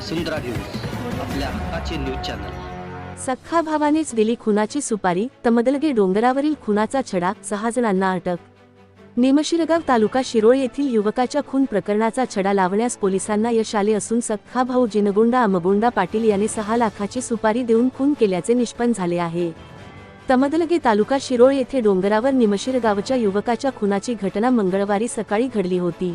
वसुंधरा news आपल्या हक्काचे news channel. सख्खा भावानेच दिली खुनाची सुपारी तमदलगे डोंगरावरील खुनाचा छडा सहा जणांना अटक. निमशिरगाव तालुका शिरोळ येथील युवकाच्या खून प्रकरणाचा छडा लावण्यास पोलिसांना यश आले असून सख्खा भाऊ जिनगोंडा अमगोंडा पाटील याने सहा लाखाची सुपारी देऊन खून केल्याचे निष्पन्न झाले आहे. तमदलगे तालुका शिरोळ येथे डोंगरावर निमशिरगावच्या युवकाच्या खुनाची घटना मंगळवारी सकाळी घडली होती.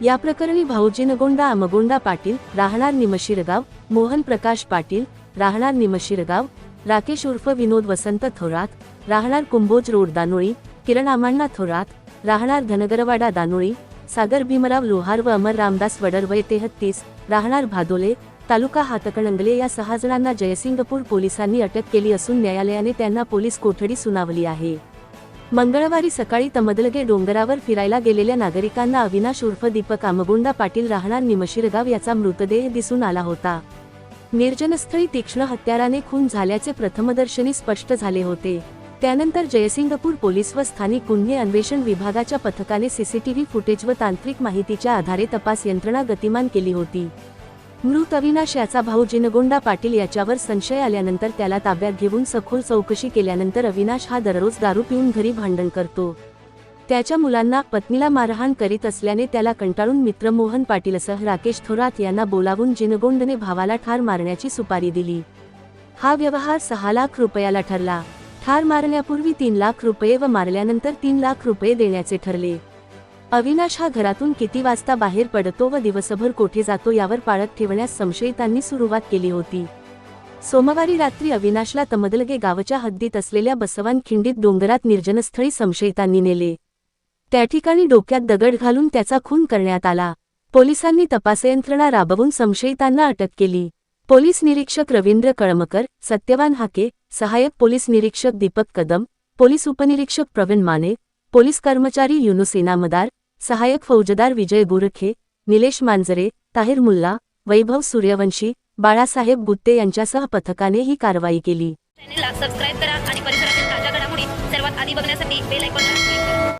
या प्रकरणी भाऊजीनगोंडा अमगोंडा पाटील राहणार निमशिरगाव मोहन प्रकाश पाटील राहणार निमशिरगाव राकेश उर्फ विनोद वसंत थोरात राहणार कुंभोज रोड दानोळी किरण आमांना थोरात राहणार धनगरवाडा दानोळी सागर भीमराव लोहार व अमर रामदास वडर वय तेहत्तीस राहणार भादोले तालुका हातकणंगले या सहा जणांना जयसिंगपूर पोलिसांनी अटक केली असून न्यायालयाने त्यांना पोलीस कोठडी सुनावली आहे. मंगळवारी सकाळी तमदलगे डोंगरावर फिरायला गेलेल्या नागरिकांना अविनाश उर्फ दीपक आमगुंडा पाटील राहणार निमशिरगाव याचा मृतदेह दिसून आला होता. निर्जनस्थळी तीक्ष्ण हत्याराने खून झाल्याचे प्रथमदर्शनी स्पष्ट झाले होते. त्यानंतर जयसिंगपूर पोलीस व स्थानिक गुन्हे अन्वेषण विभागाच्या पथकाने सीसीटीव्ही फुटेज व तांत्रिक माहितीच्या आधारे तपास यंत्रणा गतिमान केली होती. मृत अविनाश याचा भाऊ जिनगोंडा पाटील याच्यावर संशय आल्यानंतर त्याला ताब्यात घेऊन सखोल चौकशी केल्यानंतर अविनाश हा दररोज दारू पिऊन घरी भांडण करतो. त्याच्या मुलांना पत्नीला मारहाण करीत असल्याने त्याला कंटाळून मित्र मोहन पाटीलसह राकेश थोरात यांना बोलावून जिनगोंडने भावाला ठार मारण्याची सुपारी दिली. हा व्यवहार सहा लाख रुपयाला ठरला. ठार मारण्यापूर्वी तीन लाख रुपये व मारल्यानंतर तीन लाख रुपये देण्याचे ठरले. अविनाश हा घरातून किती वाजता बाहेर पडतो व दिवसभर कोठे जातो यावर पाळत ठेवण्यास संशयितांनी सुरुवात केली होती. सोमवारी रात्री अविनाशला तमदलगे गावच्या हद्दीत असलेल्या बसवान खिंडीत डोंगरात निर्जनस्थळी संशयितांनी नेले. त्या ठिकाणी डोक्यात दगड घालून त्याचा खून करण्यात आला. पोलिसांनी तपासयंत्रणा राबवून संशयितांना अटक केली. पोलीस निरीक्षक रवींद्र कळमकर सत्यवान हाके सहाय्यक पोलीस निरीक्षक दीपक कदम पोलीस उपनिरीक्षक प्रवीण माने पोलीस कर्मचारी युनुसेना मदार सहायक फौजदार विजय गोरखे निलेश मांजरे ताहिर मुल्ला वैभव सूर्यवंशी बाळासाहेब गुत्ते यांच्यासह पथकाने ही कारवाई केली. सबस्क्राईब करा आणि परिसरातील ताज्या घडामोडी सर्वात आधी बघण्यासाठी बेल ऐकून